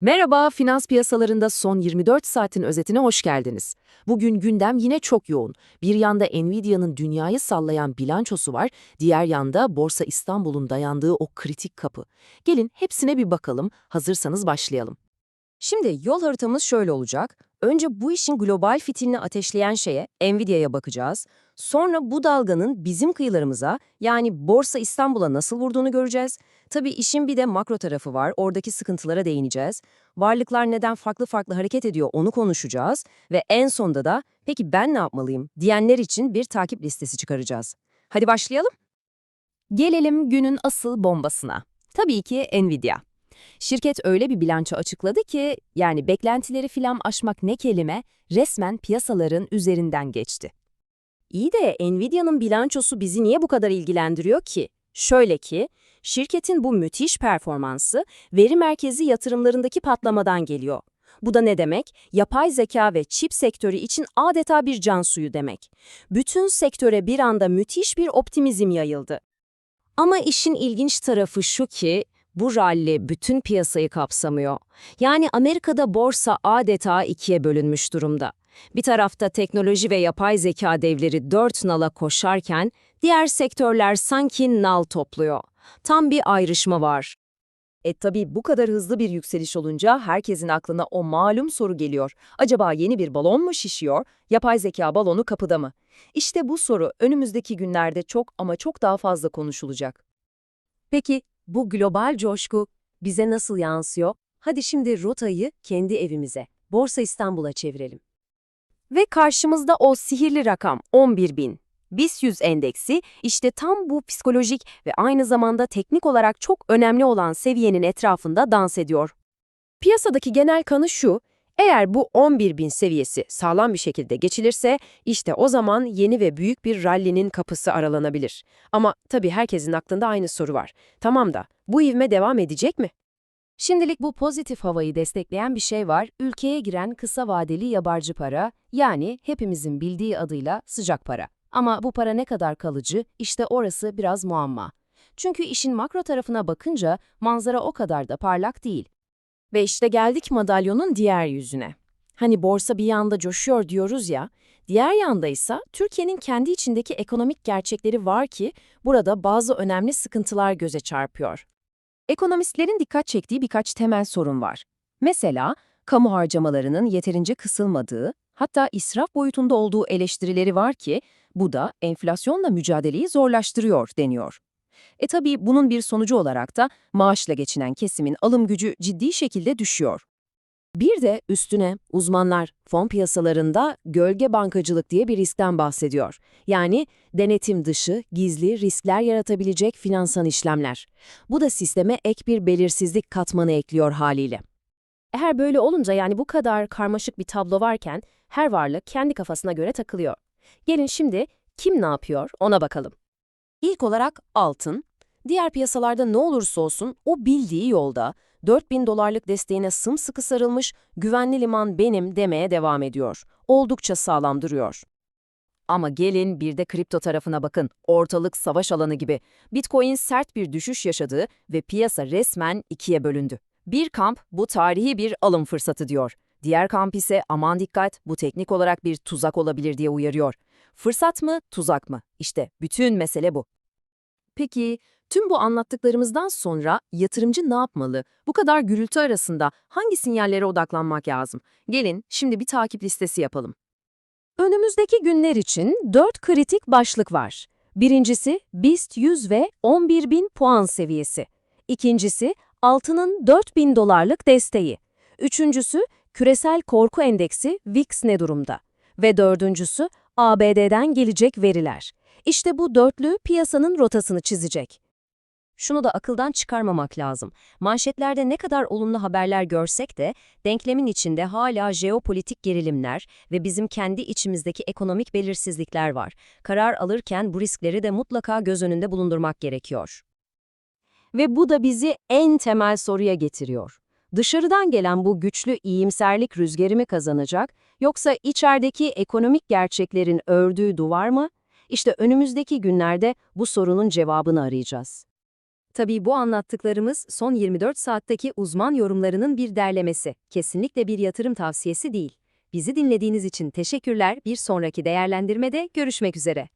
Merhaba, finans piyasalarında son 24 saatin özetine hoş geldiniz. Bugün gündem yine çok yoğun. Bir yanda Nvidia'nın dünyayı sallayan bilançosu var, diğer yanda Borsa İstanbul'un dayandığı o kritik kapı. Gelin hepsine bir bakalım, hazırsanız başlayalım. Şimdi yol haritamız şöyle olacak. Önce bu işin global fitilini ateşleyen şeye, Nvidia'ya bakacağız. Sonra bu dalganın bizim kıyılarımıza, yani Borsa İstanbul'a nasıl vurduğunu göreceğiz. Tabii işin bir de makro tarafı var, oradaki sıkıntılara değineceğiz. Varlıklar neden farklı farklı hareket ediyor onu konuşacağız. Ve en sonda da, peki ben ne yapmalıyım diyenler için bir takip listesi çıkaracağız. Hadi başlayalım. Gelelim günün asıl bombasına. Tabii ki Nvidia. Şirket öyle bir bilanço açıkladı ki, yani beklentileri filan aşmak ne kelime, resmen piyasaların üzerinden geçti. İyi de Nvidia'nın bilançosu bizi niye bu kadar ilgilendiriyor ki? Şöyle ki, şirketin bu müthiş performansı veri merkezi yatırımlarındaki patlamadan geliyor. Bu da ne demek? Yapay zeka ve çip sektörü için adeta bir can suyu demek. Bütün sektöre bir anda müthiş bir optimizm yayıldı. Ama işin ilginç tarafı şu ki, bu ralli bütün piyasayı kapsamıyor. Yani Amerika'da borsa adeta ikiye bölünmüş durumda. Bir tarafta teknoloji ve yapay zeka devleri dört nala koşarken, diğer sektörler sanki nal topluyor. Tam bir ayrışma var. E tabii bu kadar hızlı bir yükseliş olunca herkesin aklına o malum soru geliyor. Acaba yeni bir balon mu şişiyor, yapay zeka balonu kapıda mı? İşte bu soru önümüzdeki günlerde çok ama çok daha fazla konuşulacak. Peki bu global coşku bize nasıl yansıyor? Hadi şimdi rotayı kendi evimize, Borsa İstanbul'a çevirelim. Ve karşımızda o sihirli rakam 11 bin. BIST 100 endeksi işte tam bu psikolojik ve aynı zamanda teknik olarak çok önemli olan seviyenin etrafında dans ediyor. Piyasadaki genel kanı şu, eğer bu 11 bin seviyesi sağlam bir şekilde geçilirse işte o zaman yeni ve büyük bir rallinin kapısı aralanabilir. Ama tabii herkesin aklında aynı soru var. Tamam da bu ivme devam edecek mi? Şimdilik bu pozitif havayı destekleyen bir şey var. Ülkeye giren kısa vadeli yabancı para, yani hepimizin bildiği adıyla sıcak para. Ama bu para ne kadar kalıcı, işte orası biraz muamma. Çünkü işin makro tarafına bakınca manzara o kadar da parlak değil. Ve işte geldik madalyonun diğer yüzüne. Hani borsa bir yanda coşuyor diyoruz ya, diğer yanda ise Türkiye'nin kendi içindeki ekonomik gerçekleri var ki burada bazı önemli sıkıntılar göze çarpıyor. Ekonomistlerin dikkat çektiği birkaç temel sorun var. Mesela, kamu harcamalarının yeterince kısılmadığı, hatta israf boyutunda olduğu eleştirileri var ki, bu da enflasyonla mücadeleyi zorlaştırıyor deniyor. E tabii bunun bir sonucu olarak da maaşla geçinen kesimin alım gücü ciddi şekilde düşüyor. Bir de üstüne uzmanlar fon piyasalarında gölge bankacılık diye bir riskten bahsediyor. Yani denetim dışı, gizli riskler yaratabilecek finansal işlemler. Bu da sisteme ek bir belirsizlik katmanı ekliyor haliyle. Eğer böyle olunca yani bu kadar karmaşık bir tablo varken her varlık kendi kafasına göre takılıyor. Gelin şimdi kim ne yapıyor ona bakalım. İlk olarak altın. Diğer piyasalarda ne olursa olsun o bildiği yolda 4000 dolarlık desteğine sımsıkı sarılmış, güvenli liman benim demeye devam ediyor. Oldukça sağlam duruyor. Ama gelin bir de kripto tarafına bakın. Ortalık savaş alanı gibi. Bitcoin sert bir düşüş yaşadı ve piyasa resmen ikiye bölündü. Bir kamp bu tarihi bir alım fırsatı diyor. Diğer kamp ise aman dikkat bu teknik olarak bir tuzak olabilir diye uyarıyor. Fırsat mı, tuzak mı? İşte bütün mesele bu. Peki, tüm bu anlattıklarımızdan sonra yatırımcı ne yapmalı? Bu kadar gürültü arasında hangi sinyallere odaklanmak lazım? Gelin şimdi bir takip listesi yapalım. Önümüzdeki günler için 4 kritik başlık var. Birincisi BIST 100 ve 11.000 puan seviyesi. İkincisi altının 4.000 dolarlık desteği. Üçüncüsü küresel korku endeksi VIX ne durumda? Ve dördüncüsü ABD'den gelecek veriler. İşte bu dörtlü piyasanın rotasını çizecek. Şunu da akıldan çıkarmamak lazım. Manşetlerde ne kadar olumlu haberler görsek de denklemin içinde hala jeopolitik gerilimler ve bizim kendi içimizdeki ekonomik belirsizlikler var. Karar alırken bu riskleri de mutlaka göz önünde bulundurmak gerekiyor. Ve bu da bizi en temel soruya getiriyor. Dışarıdan gelen bu güçlü iyimserlik rüzgarı mı kazanacak, yoksa içerideki ekonomik gerçeklerin ördüğü duvar mı? İşte önümüzdeki günlerde bu sorunun cevabını arayacağız. Tabii bu anlattıklarımız son 24 saatteki uzman yorumlarının bir derlemesi. Kesinlikle bir yatırım tavsiyesi değil. Bizi dinlediğiniz için teşekkürler. Bir sonraki değerlendirmede görüşmek üzere.